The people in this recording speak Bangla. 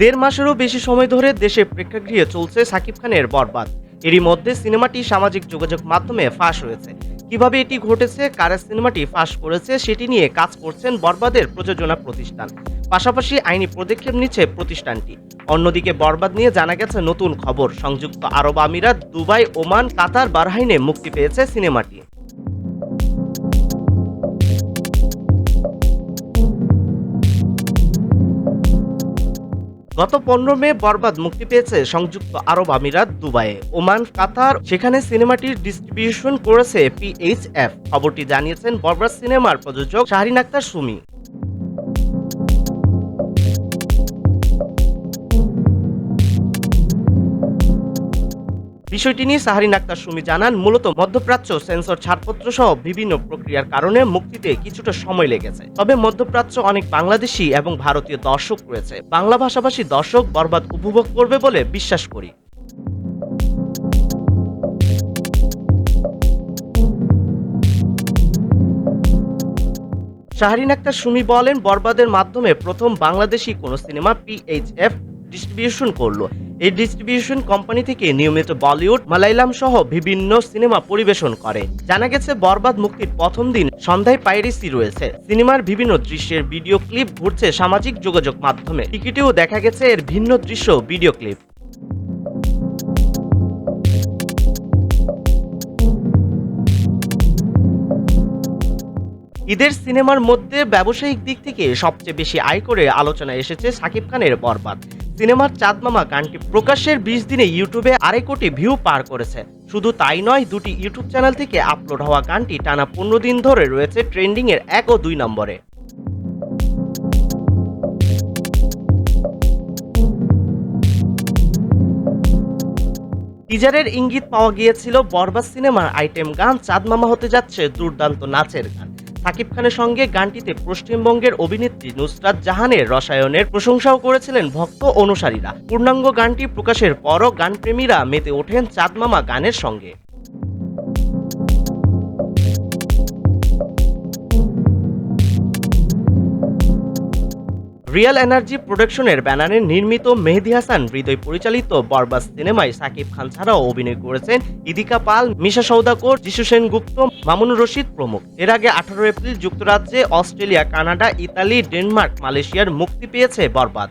দেড় মাসেরও বেশি সময় ধরে দেশে প্রেক্ষাগৃহে চলছে সাকিব খানের বরবাদ। এরই মধ্যে সিনেমাটি সামাজিক যোগাযোগ মাধ্যমে ফাঁস হয়েছে। কীভাবে এটি ঘটেছে, কারা সিনেমাটি ফাঁস করেছে, সেটি নিয়ে কাজ করছেন বরবাদের প্রযোজনা প্রতিষ্ঠান। পাশাপাশি আইনি পদক্ষেপ নিচ্ছে প্রতিষ্ঠানটি। অন্যদিকে বরবাদ নিয়ে জানা গেছে নতুন খবর। সংযুক্ত আরব আমিরাত, দুবাই, ওমান, কাতার, বারহাইনে মুক্তি পেয়েছে সিনেমাটি। গত পনেরো মে বরবাদ মুক্তি পেয়েছে সংযুক্ত আরব আমিরাত দুবাইয়ে। ওমান, কাতার, সেখানে সিনেমাটির ডিস্ট্রিবিউশন করেছে পিএইচএফ খবরটি জানিয়েছেন বরবাদ সিনেমার প্রযোজক শাহরিন আক্তার সুমি। বিষয়টি নিয়ে সাহারিন আক্তার সুমি জানান, মূলত মধ্যপ্রাচ্য সেন্সর ছাড়পত্র সহ বিভিন্ন প্রক্রিয়ার কারণে মুক্তিতে কিছুটা সময় লেগেছে। তবে মধ্যপ্রাচ্য অনেক বাংলাদেশি এবং ভারতীয় দর্শক রয়েছে। বাংলা ভাষাভাষী দর্শক বরবাদ উপভোগ করবে বলে বিশ্বাস করি। শাহরিন আক্তার সুমি বলেন, বরবাদের মাধ্যমে প্রথম বাংলাদেশি কোনো সিনেমা পিএইচএফ ডিস্ট্রিবিউশন করল। এই ডিস্ট্রিবিউশন কোম্পানি থেকে নিয়মিত বলিউড মালাইলাম সহ বিভিন্ন সিনেমা পরিবেশন করে। জানা গেছে, বরবাদ মুক্তির প্রথম দিন সন্ধ্যায় পাইরেসি রয়েছে। সিনেমার বিভিন্ন দৃশ্যের ভিডিও ক্লিপ ঘুরছে সামাজিক যোগাযোগ মাধ্যমে। টিকিটেও দেখা গেছে এর ভিন্ন দৃশ্য ভিডিও ক্লিপ। ঈদের সিনেমার মধ্যে ব্যবসায়িক দিক থেকে সবচেয়ে বেশি আয় করে আলোচনায় এসেছে সাকিব খানের বরবাদ। সিনেমার চাঁদমামা গানটি প্রকাশের বিশ দিনে ইউটিউবে আড়াই কোটি ভিউ পার করেছে। শুধু তাই নয়, দুটি ইউটিউব চ্যানেল থেকে আপলোড হওয়া গানটি টানা পনেরো দিন ধরে রয়েছে ট্রেন্ডিং এর এক ও দুই নম্বরে। টিজারের ইঙ্গিত পাওয়া গিয়েছিল বরবাদ সিনেমার আইটেম গান চাঁদমামা হতে যাচ্ছে দুর্দান্ত নাচের গান। সাকিব খানের সঙ্গে গানটিতে পশ্চিমবঙ্গের অভিনেত্রী নুসরাত জাহানের রসায়নের প্রশংসাও করেছিলেন ভক্ত অনুসারীরা। পূর্ণাঙ্গ গানটি প্রকাশের পরও গানপ্রেমীরা মেতে ওঠেন চাঁদমামা গানের সঙ্গে। রিয়েল এনার্জি প্রোডাকশনের ব্যানারে নির্মিত মেহেদি হাসান, হৃদয় পরিচালিত বরবাস সিনেমায় সাকিব খান ছাড়াও অভিনয় করেছেন ইদিকা পাল, মিশা সৌদাকর যিশু সেনগুপ্ত, মামুনুর রশিদ প্রমুখ। এর আগে আঠারো এপ্রিল যুক্তরাজ্যে, অস্ট্রেলিয়া, কানাডা, ইতালি, ডেনমার্ক, মালয়েশিয়ার মুক্তি পেয়েছে বরবাদ।